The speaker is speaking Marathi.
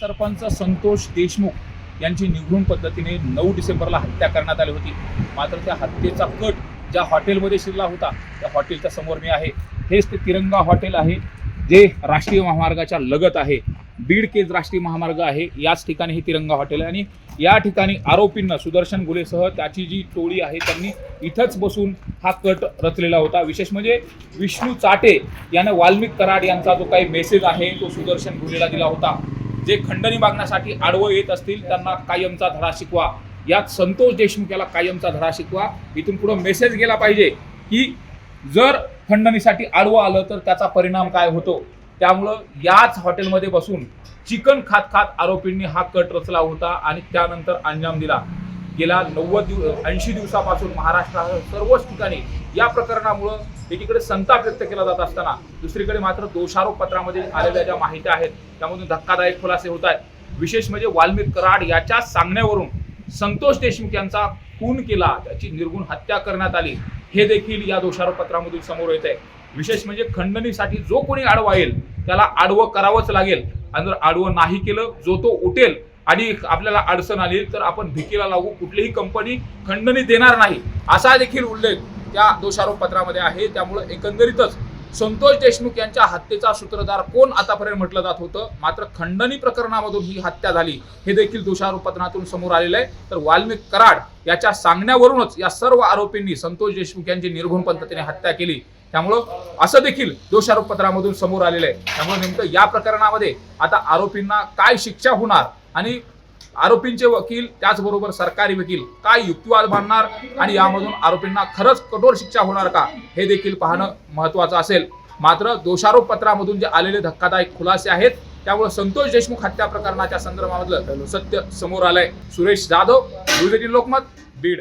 सरपंच संतोष देशमुख यांची निघून पद्धतीने नऊ डिसेंबरला हत्या करण्यात आली होती. मात्र त्या हत्येचा कट ज्या हॉटेलमध्ये शिरला होता त्या हॉटेलच्या समोर मी आहे. हेच ते तिरंगा हॉटेल आहे जे राष्ट्रीय महामार्गाच्या लगत आहे. बीड केज राष्ट्रीय महामार्ग आहे याच ठिकाणी हे तिरंगा हॉटेल आहे. आणि या ठिकाणी आरोपींना सुदर्शन गुलेसह त्याची जी टोळी आहे त्यांनी इथंच बसून हा कट रचलेला होता. विशेष म्हणजे विष्णू चाटे यानं वाल्मिक कराड यांचा जो काही मेसेज आहे तो सुदर्शन गुलेला दिला होता. जे खंडणी मागण्यासाठी आडवं येत असतील त्यांना कायमचा धडा शिकवा. यात संतोष देशमुख याला कायमचा धडा शिकवा. इथून पुढे मेसेज गेला पाहिजे की जर खंडणीसाठी आडवं आलं तर त्याचा परिणाम काय होतो? त्यामुळं याच हॉटेलमध्ये बसून चिकन खात खात आरोपींनी हा कट रचला होता आणि त्यानंतर अंजाम दिला. गेल्या नव्वद दिव ऐंशी दिवसापासून महाराष्ट्रासह सर्वच ठिकाणी या प्रकरणामुळं एकीकडे संताप व्यक्त केला जात असताना दुसरीकडे मात्र दोषारोप पत्रामध्ये आलेल्या ज्या माहिती आहेत त्यामधून धक्कादायक खुलासे होत आहेत. विशेष म्हणजे वाल्मिक कराड याच्या सांगण्यावरून संतोष देशमुख यांचा खून केला त्याची निर्गुण हत्या करण्यात आली हे देखील या दोषारोप पत्रामधून समोर येत आहे विशेष म्हणजे खंडणीसाठी जो कोणी आडवा येईल त्याला आडवं करावंच लागेल. आणि जर आडवं नाही केलं जो तो उठेल आणि आपल्याला अडचण आली तर आपण भिकीला लागू कुठलीही कंपनी खंडणी देणार नाही. असा देखील उल्लेख त्या दोषारोप पत्रामध्ये आहे. त्यामुळे एकंदरीतच संतोष देशमुख यांच्या हत्येचा सूत्रधार कोण आतापर्यंत म्हटलं जात होतं? मात्र खंडणी प्रकरणामधून ही हत्या झाली. हे देखील दोषारोप पत्रातून समोर आलेलं आहे. तर वाल्मिक कराड याच्या सांगण्यावरूनच या सर्व आरोपींनी संतोष देशमुख यांची निर्घुण पद्धतीने हत्या केली. त्यामुळं असं देखील दोषारोप पत्रामधून समोर आलेलं आहे. त्यामुळे नेमकं या प्रकरणामध्ये आता आरोपींना काय शिक्षा होणार? आणि आरोपींचे वकील त्याचबरोबर सरकारी वकील काय युक्तिवाद मांडणार आणि यामधून आरोपींना खरंच कठोर शिक्षा होणार का हे देखील पाहणं महत्वाचं असेल. मात्र दोषारोप पत्रामधून जे आलेले धक्कादायक खुलासे आहेत त्यामुळे संतोष देशमुख हत्या प्रकरणाच्या संदर्भामधलं सत्य समोर आलंय. सुरेश जाधव लोकमत बीड.